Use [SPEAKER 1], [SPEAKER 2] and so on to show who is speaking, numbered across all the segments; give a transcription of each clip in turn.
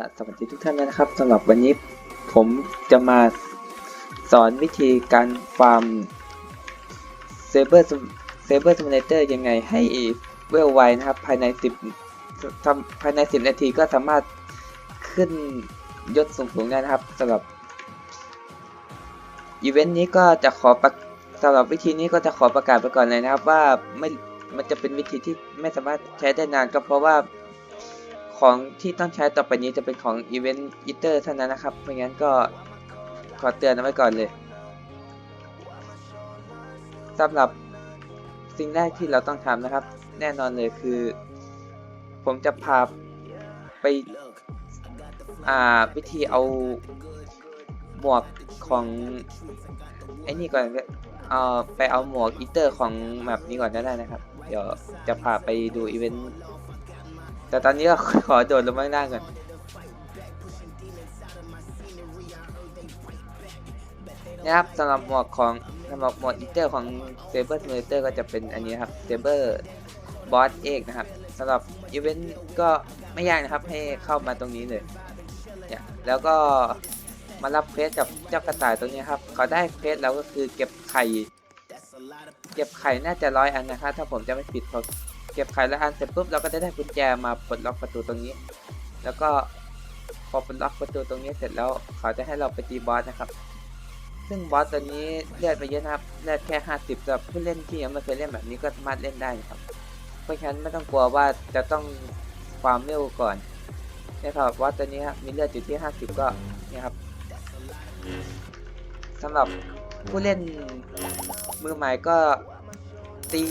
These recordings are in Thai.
[SPEAKER 1] ล่ะสวัสดีทุกท่านนะครับสำหรับวันนี้ผมจะมาสอนวิธีการฟาร์มเซเบอร์เซเบอร์ซิมูเลเตอร์ยังไงให้เวลไวนะครับภายใน 10ทำภายใน 10 นาทีก็สามารถขึ้นยศสูงๆได้นะครับสำหรับอีเวนต์นี้ก็จะขอประสำหรับวิธีนี้ก็จะขอประกาศไปก่อนเลยนะครับว่าไม่มันจะเป็นวิธีที่ไม่สามารถใช้ได้นานก็เพราะว่า ของที่ต้องใช้ต่อไปนี้จะเป็นของ Event Eater เท่านั้นนะครับเพราะงั้นก็ขอเตือนไว้ก่อนเลยสำหรับสิ่งแรกที่เราต้องทำนะครับ แน่นอนเลยคือ ผมจะพาไปอ่าวิธีเอาหมวกของไอ้นี่ก่อนเอาไปเอาหมวกอีเตอร์ของแมปนี้ก่อนก็ได้นะครับ เดี๋ยวจะพาไปดูอีเวนต์ แต่ตอนนี้ก็ขอโดดลงมาข้างล่างก่อนนะครับสำหรับหมวกของสำหรับหมวกอีเตอร์ของ Saber Simulator ก็จะเป็นอันนี้ครับ Saber Boss เอกนะครับสำหรับอีเวนต์ก็ไม่ยากนะครับให้เข้ามาตรงนี้เลยเนี่ยแล้วก็มารับเควสกับเจ้ากระต่ายตรงนี้ครับเขาได้เควสแล้วก็คือเก็บไข่ เก็บไข่น่าจะร้อยอันนะครับถ้าผมจะไม่ผิดพอ เก็บไข่แล้วอันเสร็จปุ๊บเราก็จะได้กุญแจมาปลดล็อกประตูตรงนี้ แล้วก็พอปลดล็อกประตูตรงนี้เสร็จแล้วเขาจะให้เราไปตีบอสนะครับ ซึ่งบอสตัวนี้เลือดไปเยอะนะครับเลือดแค่ 50สำหรับผู้เล่นที่ยังไม่เคยเล่นแบบนี้ก็สามารถเล่นได้นะครับ เพราะฉะนั้นไม่ต้องกลัวว่าจะต้องความเร็วก่อนนะครับบอสตัวนี้ครับมีเลือดอยู่ที่ 50 ก็เนี่ยครับสำหรับผู้เล่นมือใหม่ก็ ตี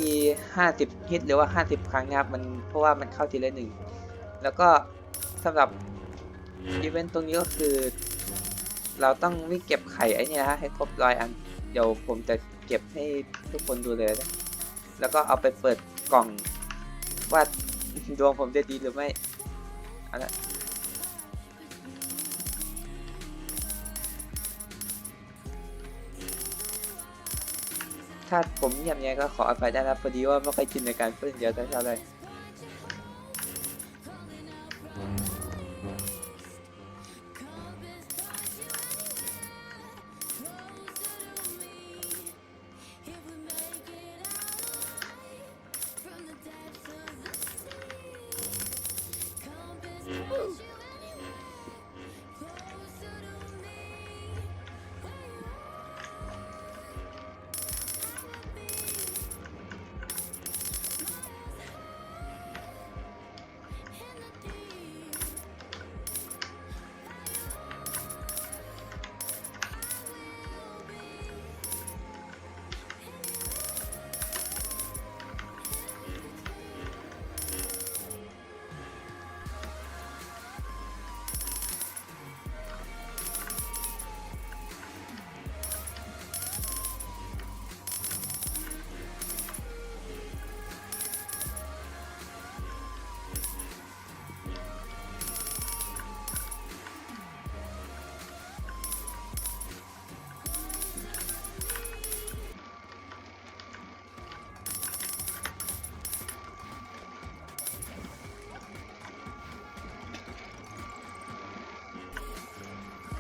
[SPEAKER 1] 50 ฮิตหรือว่า 50 ครั้งนะครับมันเพราะว่ามันเข้าทีละหนึ่งแล้วก็สำหรับอีเวนต์ตรงนี้ก็คือ เราต้องวิ่งเก็บไข่ไอ้นี่นะฮะให้ครบร้อยอันเดี๋ยวผมจะเก็บให้ทุกคนดูเลยนะแล้วก็เอาไปเปิดกล่องว่าดวงผมจะดีหรือไม่เอาละ ถ้าผมเงียบเนี้ยก็ขออภัยได้นะพอดีว่าไม่ค่อยชินในการพูดเยอะเท่าไหร่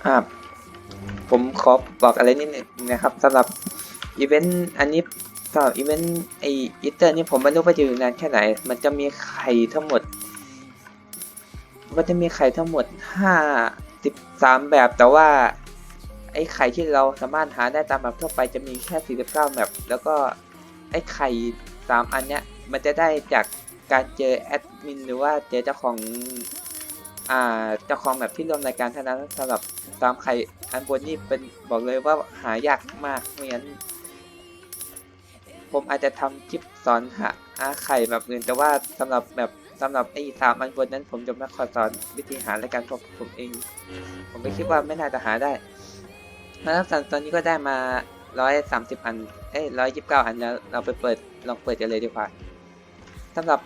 [SPEAKER 1] อ่าผมขอบอกอะไรนิดนึงนะครับสำหรับอีเวนต์อันนี้สำหรับอีเวนต์ไออีเตอร์นี่ผมไม่รู้ว่าจะอยู่นานแค่ไหน มันจะมีไข่ทั้งหมดมันจะมีไข่ทั้งหมดห้าสิบสามแบบ แต่ว่า ไอ้ไข่ที่เราสามารถหาได้ตามแบบทั่วไปจะมีแค่ 49แมปแล้วก็ไอ้ไข่ 3 อันเนี้ย มันจะได้จากการเจอแอดมินหรือว่าเจอเจ้าของ อ่าเจ้าของแบบที่รวมรายการเท่านั้นสำหรับตามไข่อันบนนี่เป็นบอกเลยว่าหายากมากไม่งั้นผมอาจจะทำคลิปสอนหาหาไข่แบบอื่นแต่ว่าสำหรับแบบสำหรับไอ้สามอันบนนั้น ผมจะไม่ขอสอนวิธีหารายการเพราะผมเอง ผมก็คิดว่าไม่น่าจะหาได้แล้วตอนนี้ก็ได้มาร้อยสามสิบอัน เอ้ยร้อยยิบเก้าอันแล้ว เราไปเปิดลองเปิดกันเลยดีกว่าสำหรับ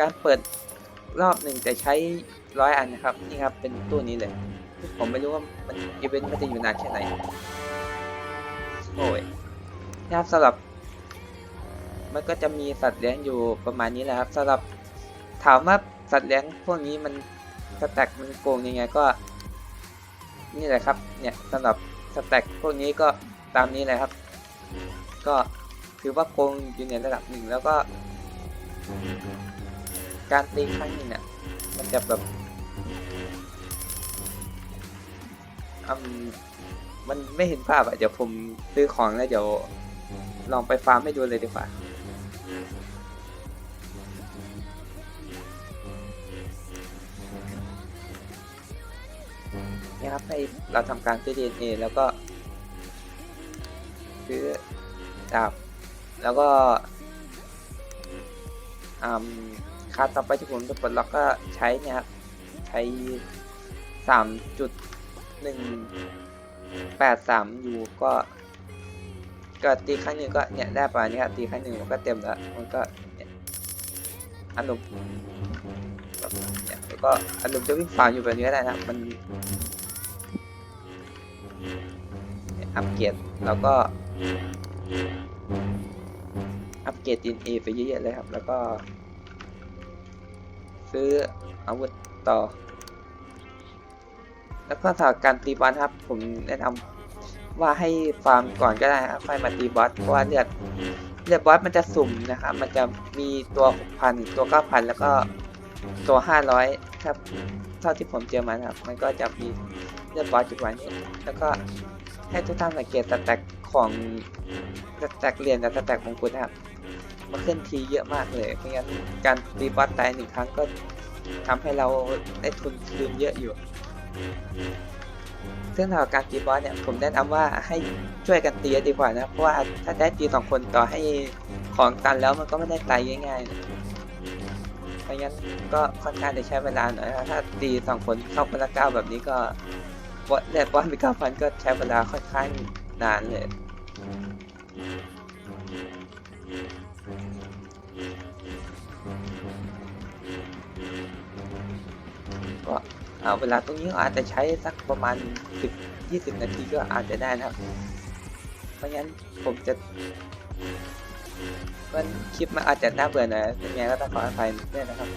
[SPEAKER 1] การเปิดรอบหนึ่งจะใช้ ร้อยอันนะครับนี่ครับเป็นตู้นี้เลย ผมไม่รู้ว่ามันอีเวนต์มันจะอยู่นานแค่ไหนโอ้ยนะครับสำหรับ มันก็จะมีสัตว์เลี้ยงอยู่ประมาณนี้แหละครับสำหรับถามว่าสัตว์เลี้ยงพวกนี้มันสแต็กมันโกงยังไงก็ นี่แหละครับ เนี่ยสำหรับสแต็กพวกนี้ก็ตามนี้เลยครับ ก็ถือว่าโกงอยู่ในระดับหนึ่งแล้วก็ การตีครั้งนึงเนี่ยมันจะแบบ อืมมันไม่เห็นภาพอะเดี๋ยวผมซื้อของแล้วเดี๋ยว ลองไปฟาร์มให้ดูเลยดีกว่า นี่ครับให้เราทำการซื้อ DNA แล้วก็ ซื้อดาบแล้วก็อืมคาต่อไปที่ผมจะปลดล็อกก็ใช้เนี่ยครับ ใช้สามจุด หนึ่งแปดสามยูก็ก็ตีครั้งหนึ่งก็เนี่ยได้ประมาณนี้ครับตีครั้งหนึ่งมันก็เต็มแล้วมันก็เนี่ยอนุเนี่ยแล้วก็อนุจะวิ่งฝ่าอยู่แบบนี้ก็ได้นะครับมันอัปเกรดแล้วก็อัปเกรด DNA ไปเยอะๆเลยครับ แล้วก็ ซื้ออาวุธต่อ แล้วก็ถ้าการตีบอสครับ ผมแนะนำว่าให้ฟาร์มก่อนก็ได้ครับค่อยมาตีบอสเพราะว่าเลือดเลือดบอสมันจะสุ่มนะครับมันจะมีตัว 6,000 ตัว 9,000 แล้วก็ตัว 500 ครับ เท่าที่ผมเจอมานครับ มันก็จะมีเลือดบอสจุดไว้นี้ แล้วก็ให้ทุกท่านสังเกตสแต็กของสแต็กเหรียญกับสแต็กมงกุฎนะครับมันขึ้นทีเยอะมากเลยไม่งั้นการตีบอสตายหนึ่งครั้งก็ทำให้เราได้ทุนคืนเยอะอยู่ ซึ่งสำหรับการตีบอสเนี่ยผมแนะนำว่าให้ช่วยกันตีดีกว่านะเพราะว่าถ้าได้ตีสองคนต่อให้ของตันแล้วมันก็ไม่ได้ตายง่ายๆเพราะงั้นก็ค่อนข้างจะใช้เวลาหน่อยนะถ้าตีสองคนเข้าคนละเก้าแบบนี้ก็บอสแรกบอสไปเก้าพันก็ใช้เวลาค่อนข้างนานเลยก็ เอาเวลาตรงนี้อาจจะใช้สักประมาณ 10 20 นาทีก็อาจจะได้นะครับ เพราะงั้นผมจะมันคลิปมันอาจจะน่าเบื่อหน่อยยังไงก็ต้องขออภัยด้วยนะครับ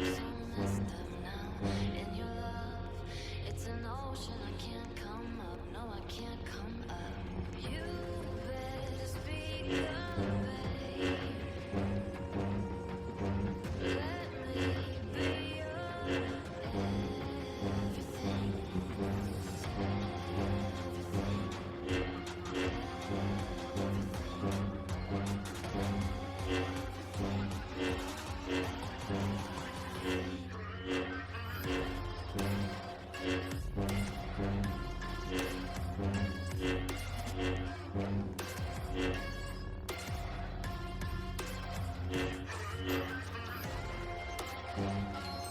[SPEAKER 2] Yeah.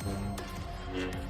[SPEAKER 2] 음.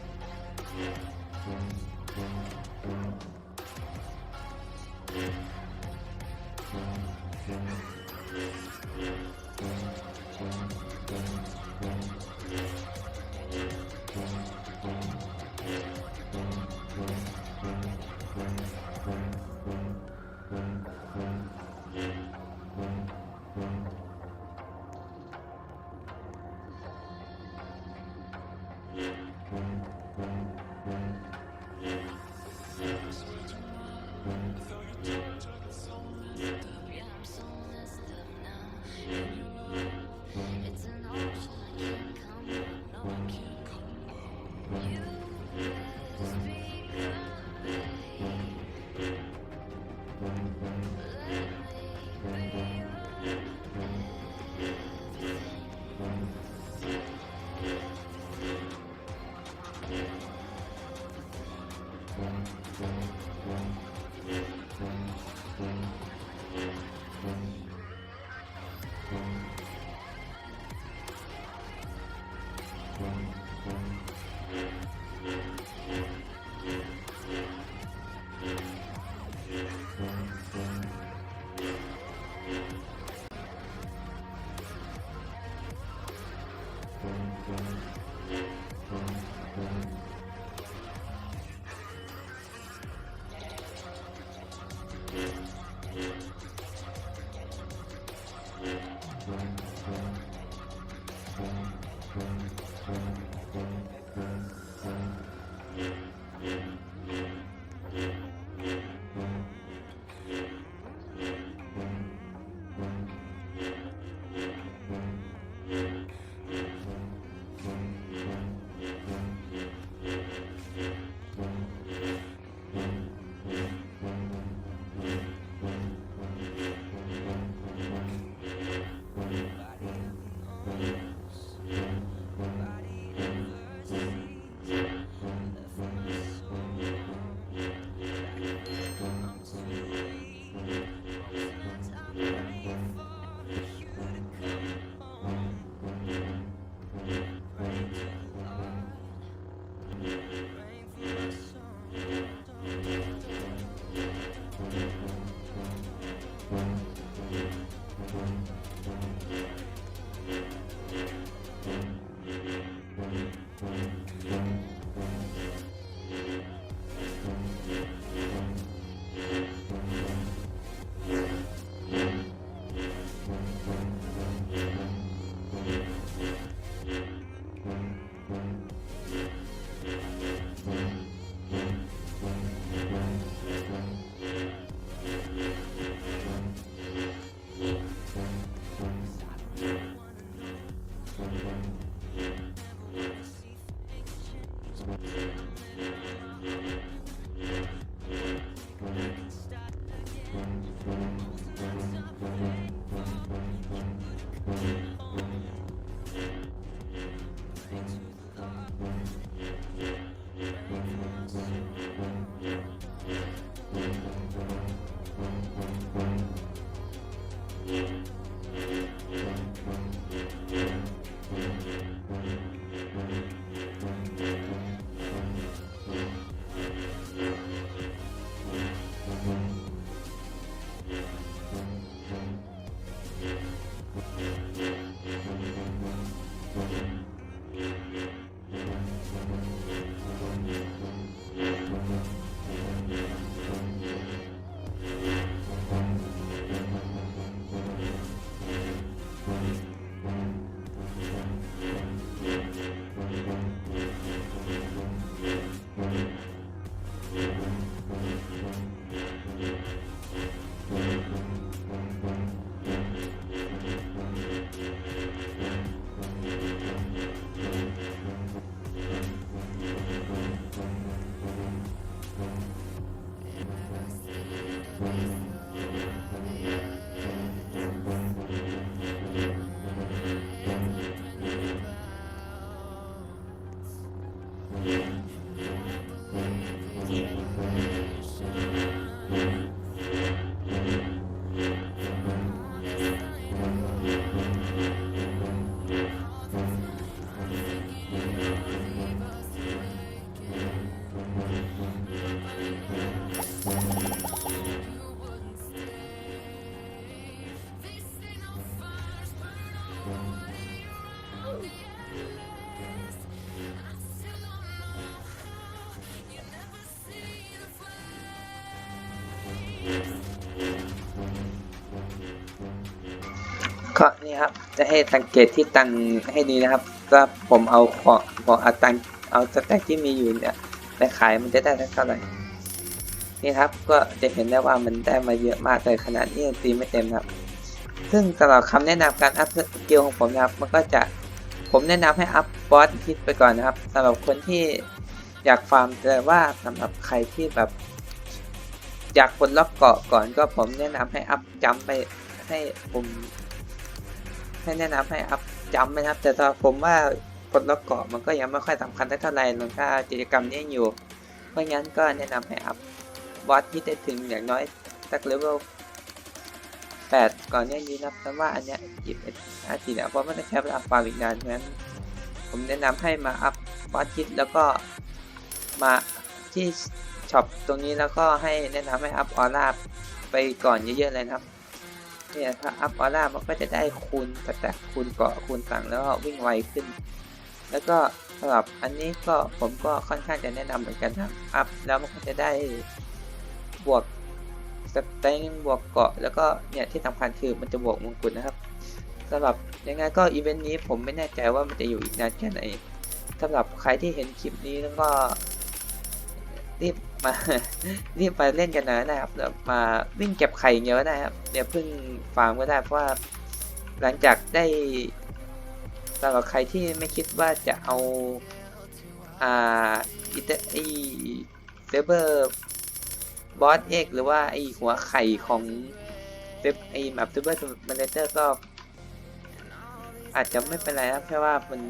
[SPEAKER 1] ก็นี่ครับ จะให้สังเกตที่ตังให้ดีนะครับก็ผมเอาของของเอาตังเอาสแต็กที่มีอยู่เนี่ยไปขายมันจะได้เท่าไหร่นี่ครับก็จะเห็นได้ว่ามันได้มาเยอะมากเลยขนาดที่ตีไม่เต็มครับ ซึ่งสำหรับคำแนะนำการอัพสกิลของผมนะครับ มันก็จะผมแนะนำให้อัพบอสฮิตไปก่อนนะครับสำหรับคนที่อยากฟาร์มแต่ว่าสำหรับใครที่แบบอยากปลดล็อกเกาะก่อนก็ผมแนะนำให้อัพจัมไปให้ผม ให้แนะนำให้อัพจัมป์นะครับ แต่สำหรับผมว่าปลดล็อกเกาะมันก็ยังไม่ค่อยสำคัญเท่าไหร่หลังถ้ากิจกรรมนี้อยู่ เพราะงั้นก็แนะนำให้อัพบอสที่ได้ถึงอย่างน้อยสักเลเวลแปดก่อนเนี่ยนี้นับแต่ว่าอันเนี้ยหยิบอาทีเนี่ยเพราะมันต้องใช้เวลาฟาร์มอีกนานเพราะงั้น ผมแนะนำให้มาอัพบอสคิดแล้วก็มาที่ช็อปตรงนี้แล้วก็ให้แนะนำให้อัพออร่าไปก่อนเยอะๆเลยนะครับ เนี่ยถ้าอัพออร่ามันก็จะได้คูณสแต็กคูณเกาะคูณสั่งแล้วก็วิ่งไวขึ้น แล้วก็สำหรับอันนี้ก็ผมก็ค่อนข้างจะแนะนำเหมือนกันครับอัพแล้วมันก็จะได้บวกสเต็งบวกเกาะแล้วก็เนี่ยที่สำคัญคือมันจะบวกมงกุฎนะครับสำหรับยังไงก็อีเวนต์นี้ผมไม่แน่ใจว่ามันจะอยู่อีกนานแค่ไหนสำหรับใครที่เห็นคลิปนี้แล้วก็รีบ มารีบมาเล่นกันนะนะครับมาวิ่งเก็บไข่เยอะนะครับเดี๋ยวเพิ่งฟาร์มก็ได้เพราะว่าหลังจากได้สำหรับใครที่ไม่คิดว่าจะเอาอ่าอิตไอเซเบอร์บอสเอกหรือว่าไอหัวไข่ของเซฟไอแบบเซเบอร์มันเลเตอร์ก็อาจจะไม่เป็นไรครับแค่ว่ามัน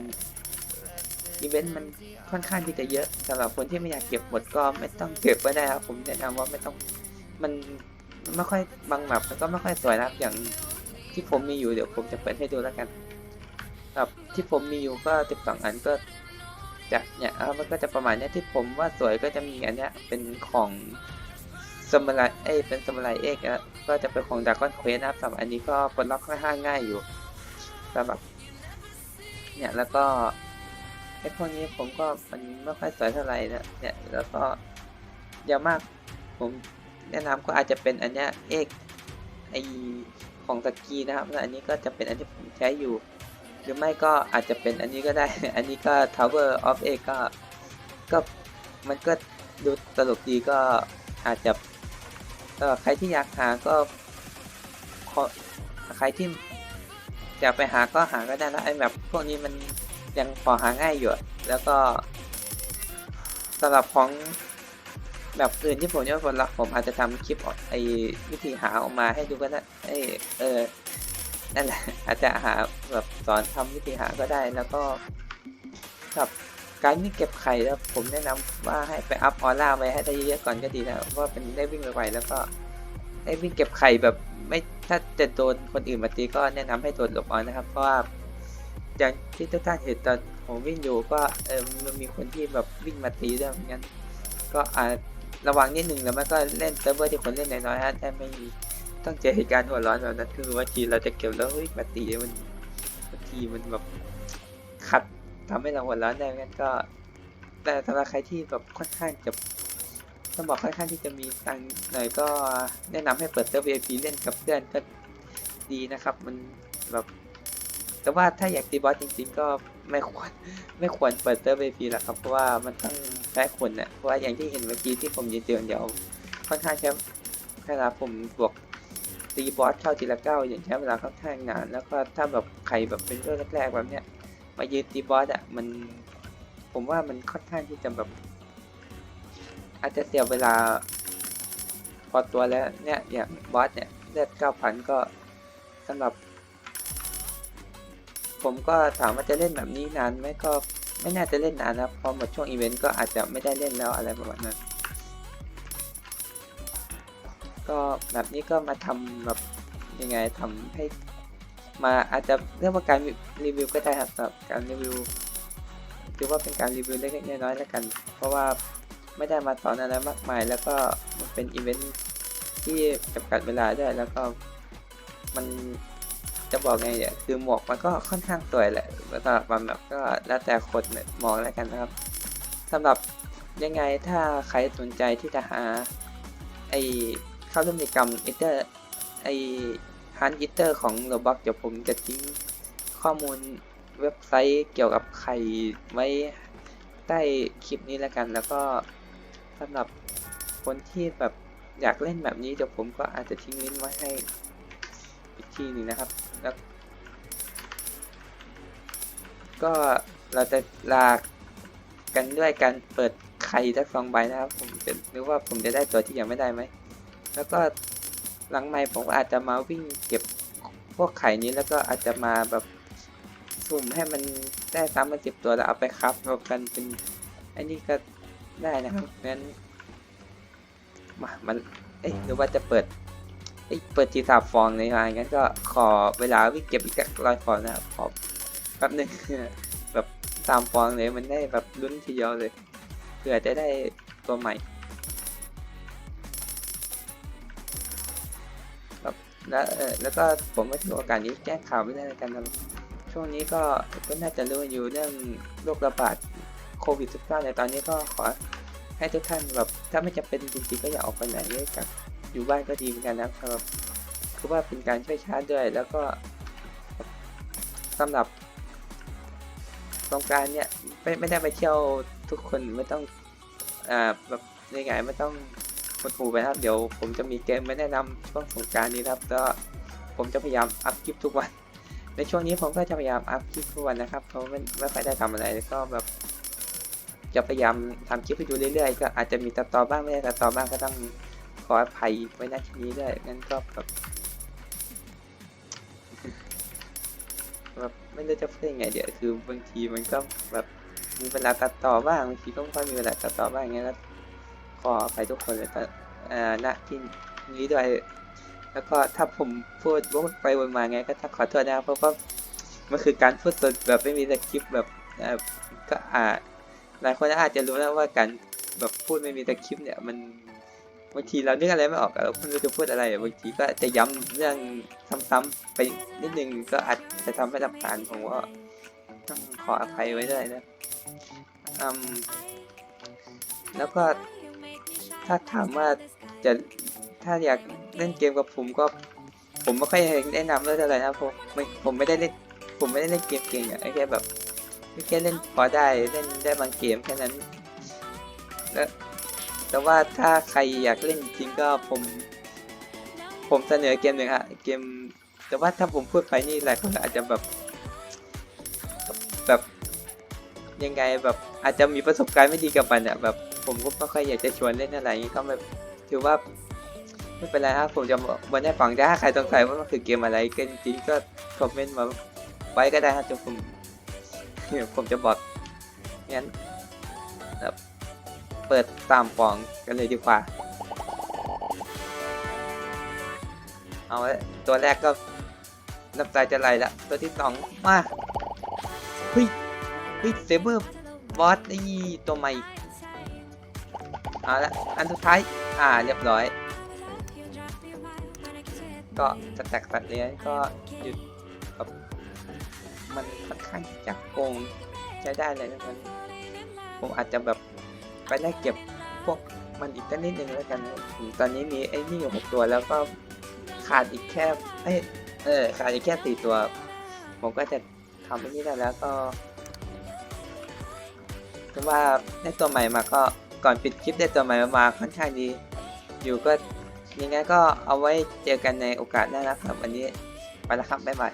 [SPEAKER 1] อีเวนต์มันค่อนข้างที่จะเยอะสำหรับคนที่ไม่อยากเก็บหมดก็ไม่ต้องเก็บก็ได้ครับ ผมแนะนำว่าไม่ต้องมันไม่ค่อยบางแบบมันก็ไม่ค่อยสวยนะครับอย่างที่ผมมีอยู่เดี๋ยวผมจะเปิดให้ดูแล้วกันครับที่ผมมีอยู่ก็สิบสองอันก็จะเนี่ยมันก็จะประมาณเนี้ยที่ผมว่าสวยก็จะมีอันเนี้ยเป็นของสมุไรเอ้เป็นสมุไรเอกนะก็จะเป็นของดากอนเควสนะครับสำหรับอันนี้ก็ปลดล็อกค่อนข้างง่ายอยู่สำหรับเนี่ยแล้วก็ ไอ้พวกนี้ผมก็มันไม่ค่อยสวยเท่าไหร่นะเนี่ยแล้วก็อย่างมากผมแนะนำก็อาจจะเป็นอันเนี้ยเอกไอของตะกีนะครับแล้วอันนี้ก็จะเป็นอันที่ผมใช้อยู่ หรือไม่ก็อาจจะเป็นอันนี้ก็ได้ อันนี้ก็ Tower of A ก็ก็มันก็ดูตลกดีก็อาจจะใครที่อยากหาก็ขอใครที่อยากไปหาก็หาก็ได้นะไอแบบพวกนี้มัน ยังพอหาง่ายอยู่แล้วก็สำหรับของแบบอื่นที่ผมยังไม่ผลลัพธ์ผมอาจจะทำคลิปไอ้วิธีหาออกมาให้ดูก็ได้ไอ้เออนั่นแหละอาจจะหาแบบสอนทำวิธีหาก็ได้แล้วก็กับการวิ่เก็บไข่แล้วผมแนะนำว่าให้ไปอัพออร่าไว้ให้ได้เยอะๆก่อนก็ดีนะเพราะว่าเป็นได้วิ่งไวๆแล้วก็ได้วิ่งเก็บไข่แบบไม่ถ้าจะโดนคนอื่นมาตีก็แนะนำให้โดนหลบเอานะครับเพราะว่า อย่างที่ทุกท่านเห็นตอนผมวิ่งอยู่ก็เออมันมีคนที่แบบวิ่งมาตีด้วยเหมือนกันก็อาจระวังนิดนึงแล้วมันก็เล่นเซิร์ฟเวอร์ที่คนเล่นน้อยๆฮะแต่ไม่ต้องเจอเหตุการณ์หัวร้อนแบบนั้นคือบางทีเราจะเก็บแล้วเฮ้ยมาตีมันบางทีมันแบบขัดทำให้เราหัวร้อนได้งั้นก็ แต่สำหรับใครที่แบบค่อนข้างจะต้องบอกค่อนข้างที่จะมีตังค์หน่อยก็แนะนำให้เปิดเซิร์ฟ VIP เล่นกับเพื่อนก็ดีนะครับ มันแบบ แต่ว่าถ้าอยากตีบอสจริง ๆ ก็ไม่ควรไม่ควรเปิดเซิร์ฟ VIP หรอกครับ เพราะว่ามันต้องใช้คนเนี่ยเพราะว่าอย่างที่เห็นเมื่อกี้ที่ผมยืนเตือนเดียวค่อนข้างจะเวลาผมบวกตีบอสเข้าทีละเก้าอย่างใช้เวลาค่อนข้างนาน แล้วก็ถ้าแบบใครแบบเป็นเรื่องแรกๆแบบเนี้ยมายืนตีบอสอะมัน ผมว่ามันค่อนข้างที่จะแบบ อาจจะเสียเวลาพอตัวแล้วเนี่ยอย่างบอสเนี่ยเลือดเก้าพันก็สำหรับ ผมก็ถามว่าจะเล่นแบบนี้นานไหมก็ไม่น่าจะเล่นนานนะพอหมดช่วงอีเวนต์ก็อาจจะไม่ได้เล่นแล้วอะไรประมาณนั้น ก็แบบนี้ก็มาทำแบบยังไงทำให้มาอาจจะเรียกว่าการรีวิวก็ได้ครับสำหรับการรีวิวถือว่าเป็นการรีวิวเล็กๆน้อยๆแล้วกัน เพราะว่าไม่ได้มาสอนอะไรมากมาย แล้วก็มันเป็นอีเวนท์ที่จำกัดเวลาด้วยแล้วก็มัน จะบอกไงเนี่ยคือหมวกมันก็ค่อนข้างสวยแหละสำหรับบางแบบก็แล้วแต่คนมองแล้วกันนะครับสำหรับยังไงถ้าใครสนใจที่จะหาไอเข้าร่วมกิจกรรมเอเตอร์ไอฮันยิเตอร์ของโรบ็อกเดี๋ยวผมจะทิ้งข้อมูลเว็บไซต์เกี่ยวกับไข่ไว้ใต้คลิปนี้แล้วกัน แล้วก็สำหรับคนที่แบบอยากเล่นแบบนี้เดี๋ยวผมก็อาจจะทิ้งลิงก์ไว้ให้ อีกทีหนึ่งนะครับแล้วก็เราจะลากันด้วยการเปิดไข่ทั้งสองใบนะครับผมจะหรือว่าผมจะได้ตัวที่ยังไม่ได้ไหมแล้วก็หลังไม่ผมอาจจะมาวิ่งเก็บพวกไข่นี้แล้วก็อาจจะมาแบบสุ่มให้มันได้ซ้ำมาสิบตัวแล้วเอาไปครับรวมกันเป็นอันนี้ก็ได้นะครับงั้นมามันเอ้ยหรือว่าจะเปิด เอ้เปิดจีสามฟองในงางั้นก็ขอเวลาวิ่งเก็บอีกสักร้อยฟองนะครับขอแป๊บหนึงแบบสามฟองเลยมันได้แบบลุ้นทีเดียวเลยเผื่อจะได้ตัวใหม่ครับแล้วเออแล้วก็ผมก็ถือโอกาสนี้แจ้งข่าวไม่ได้ในการช่วงนี้ก็ก็น่าจะรู้อยู่เรื่องโรคระบาดโควิด -19 ในตอนนี้ก็ขอให้ทุกท่านแบบถ้าไม่จำเป็นจริงๆก็อย่าออกไปไหนเลยกับ อยู่บ้านก็ดีเหมือนกันนะครับคือว่าเป็นการช่วยชาติด้วย แล้วก็สำหรับสงการเนี่ยไม่ไม่ได้ไปเที่ยวทุกคนไม่ต้องอ่าแบบยังไงไม่ต้องกดหูไปนะครับ เดี๋ยวผมจะมีเกมมาแนะนำช่วงสงการนี้นะครับก็ผมจะพยายามอัพคลิปทุกวัน ในช่วงนี้ผมก็จะพยายามอัพคลิปทุกวันนะครับเพราะไม่ไม่ค่อยได้ทำอะไรก็แบบจะพยายามทำคลิปให้ดูเรื่อยๆ ก็อาจจะมีตัดต่อบ้างไม่ได้ตัดต่อบ้างก็ต้อง ออภัยไว้ณที่นี้ด้วยงั้นก็แบบแบบไม่รู้จะพูดยังไงเดี๋ยวคือบางทีมันก็แบบมีเวลาตัดต่อบ้างบางทีก็ไม่ค่อยมีเวลาตัดต่อบ้างงเงี้ยแล้วขอไปทุกคนเลยแต่เอ่อณที่นี้ด้วย แล้วก็ถ้าผมพูดวกไปวนมาไงก็ต้องขอโทษนะครับเพราะว่ามันคือการพูดสดแบบไม่มีสคริปต์แบบก็อาจหลายคนอาจจะรู้นะว่าการแบบพูดไม่มีสคริปต์เนี่ยมัน บางทีเรานึกอะไรไม่ออกอะเราไม่รู้จะพูดอะไรบางทีก็จะย้ำเรื่องซ้ำๆไปนิดนึงก็อาจจะทำให้ลำคาญผมว่าต้องขออภัยไว้ด้วยนะอืมแล้วก็ถ้าถามว่าจะถ้าอยากเล่นเกมกับผมก็ ผมไม่ค่อยแนะนำเรื่องอะไรนะผมไม่ผมไม่ได้เล่นผมไม่ได้เล่นเกมเก่งอะแค่แบบแค่เล่นพอได้เล่นได้บางเกมแค่นั้นแล้ว แต่ว่าถ้าใครอยากเล่นจริงก็ผม ผมเสนอเกมหนึ่งฮะเกม แต่ว่าถ้าผมพูดไปนี่หลายคนอาจจะแบบแบบยังไงแบบอาจจะมีประสบการณ์ไม่ดีกับมันอะแบบผมก็ไม่ค่อยอยากจะชวนเล่นอะไรอย่างงี้ก็แบบถือว่าไม่เป็นไรครับผมจะวันให้ฟังถ้าใครสงสัยว่ามันคือเกมอะไรกันจริงก็คอมเมนต์มาไว้ก็ได้ครับจะผมผมจะบอกงั้น เปิดตามฟองกันเลยดีกว่า เอาละตัวแรกก็น้ำตาจะไหลละตัวที่สองมาเฮ้ยเฮ้ยเซเบอร์บอสนี่ตัวใหม่เอาละอันสุดท้าย อ่าเรียบร้อย ก็สแตกสัตว์เลี้ยงก็หยุดแบบมันค่อนข้างจะโกงใช้ได้เลยนะมันผมอาจจะแบบ ไปได้เก็บพวกมันอีกสักนิดนึงแล้วกันตอนนี้มีไอ้นี่อยู่หกตัวแล้วก็ขาดอีกแค่เอ้เออขาดอีกแค่สี่ตัว ผมก็จะทำไอ้นี่ได้แล้วก็ถือว่าได้ตัวใหม่มาก็ก่อนปิดคลิปได้ตัวใหม่มาค่อนข้างดี อยู่ก็ยังไงก็เอาไว้เจอกันในโอกาสหน้านะครับวันนี้ไปแล้วครับบ๊ายบาย